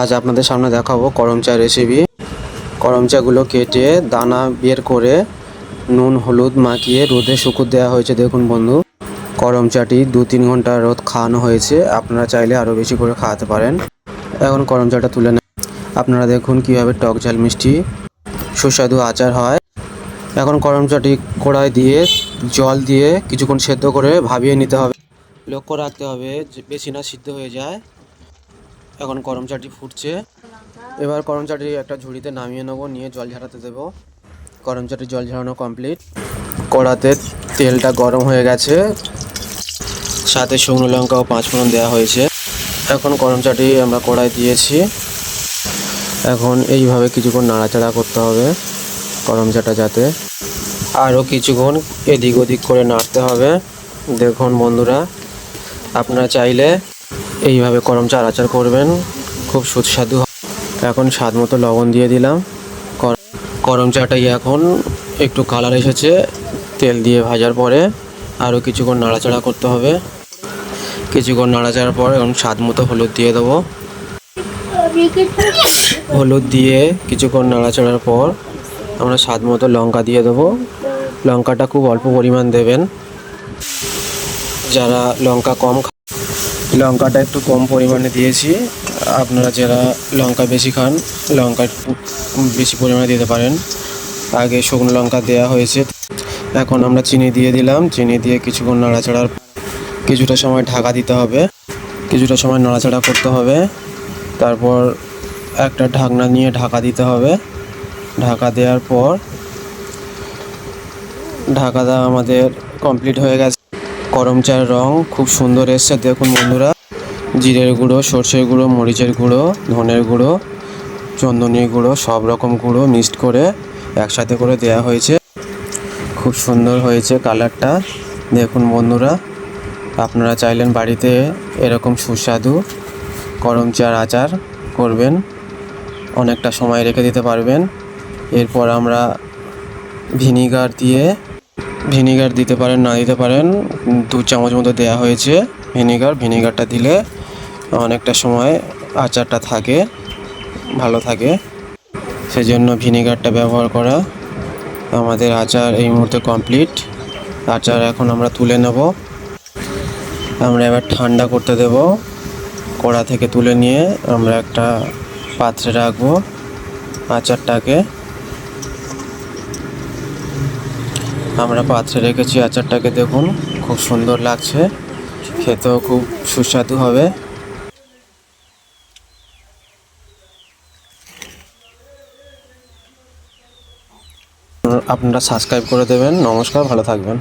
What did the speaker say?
আজ আপনাদের সামনে দেখাবো করম চা রেসিপি করম চাগুলো কেটে দানা বের করে নুন, হলুদ মাখিয়ে রোদে শুকুর দেওয়া হয়েছে। দেখুন বন্ধু করম চাটি দু তিন ঘণ্টা রোদ খাওয়ানো হয়েছে। আপনারা চাইলে আরও বেশি করে খাওয়াতে পারেন। এখন করম চাটা তুলে নেন। আপনারা দেখুন কীভাবে টক ঝাল মিষ্টি, সুস্বাদু আচার হয়। এখন করম চাটি কড়াই দিয়ে, জল দিয়ে কিছুক্ষণ সেদ্ধ করে ভাবিয়ে নিতে হবে। লক্ষ্য রাখতে হবে বেশি না সিদ্ধ হয়ে যায়। এখন করম চাটি ফুটছে। এবার করম চাটি একটা ঝুড়িতে নামিয়ে নেব, নিয়ে জল ঝাড়াতে দেবো। করম চাটির জল ঝাড়ানো কমপ্লিট। কড়াতে তেলটা গরম হয়ে গেছে। সাথে শুকনো লঙ্কা ও পাঁচফোড়ন দেওয়া হয়েছে। এখন করম চাটি আমরা কড়াই দিয়েছি। এখন এইভাবে কিছুক্ষণ নাড়াচাড়া করতে হবে করম চাটা যাতে। আরও কিছুক্ষণ এদিক ওদিক করে নাড়তে হবে। দেখুন বন্ধুরা, আপনারা চাইলে এইভাবে করম চার আচার করবেন। খুব সুস্বাদু। এখন স্বাদ মতো লবণ দিয়ে দিলাম। কর- করম চাটাই এখন একটু কালার এসেছে। তেল দিয়ে ভাজার পরে আরও কিছুক্ষণ নাড়াচাড়া করতে হবে। কিছুক্ষণ নাড়াচাড়ার পর এখন স্বাদ মতো হলুদ দিয়ে দেবো। হলুদ দিয়ে কিছুক্ষণ নাড়াচাড়ার পর আমরা স্বাদ মতো লঙ্কা দিয়ে দেবো। লঙ্কাটা খুব অল্প পরিমাণ দেবেন। যারা লঙ্কা কম লঙ্কাটা একটু কম পরিমাণে দিয়েছি। আপনারা যারা লঙ্কা বেশি খান, লঙ্কা বেশি পরিমাণে দিতে পারেন। আগে শুকনো লঙ্কা দেওয়া হয়েছে। এখন আমরা চিনি দিয়ে দিলাম। চিনি দিয়ে কিছুক্ষণ নাড়াচাড়ার কিছুটা সময় ঢাকা দিতে হবে। কিছুটা সময় নাড়াচাড়া করতে হবে। তারপর একটা ঢাকনা নিয়ে ঢাকা দিতে হবে। ঢাকা দেওয়ার পর ঢাকা দেওয়া আমাদের কমপ্লিট হয়ে গেছে। করম চার রং খুব সুন্দর এসছে। দেখুন বন্ধুরা, জিরের গুঁড়ো, সর্ষের গুঁড়ো, মরিচের গুঁড়ো, ধনের গুঁড়ো, চন্দনের গুঁড়ো, সব রকম গুঁড়ো মিক্সড করে একসাথে করে দেওয়া হয়েছে। খুব সুন্দর হয়েছে কালারটা। দেখুন বন্ধুরা, আপনারা চাইলেন বাড়িতে এরকম সুস্বাদু করম চার আচার করবেন, অনেকটা সময় রেখে দিতে পারবেন। এরপর আমরা ভিনিগার দিয়ে ভিনিগার দিতে পারেন, না দিতে পারেন, দু চামচ মতো দেওয়া হয়েছে ভিনিগার। ভিনিগারটা দিলে অনেকটা সময় আচারটা থাকে, ভালো থাকে। সেজন্য ভিনিগারটা ব্যবহার করা আমাদের আচার এই মুহূর্তে কমপ্লিট। আচার এখন আমরা তুলে নেব। আমরা এবার ঠান্ডা করতে দেব। কড়া থেকে তুলে নিয়ে আমরা একটা পাত্রে রাখব আচারটাকে। আমরা পাত্রে রেখেছি আচারটাকে দেখুন, খুব সুন্দর লাগছে। খেতেও খুব সুস্বাদু হবে। আপনারা সাবস্ক্রাইব করে দেবেন। নমস্কার, ভালো থাকবেন।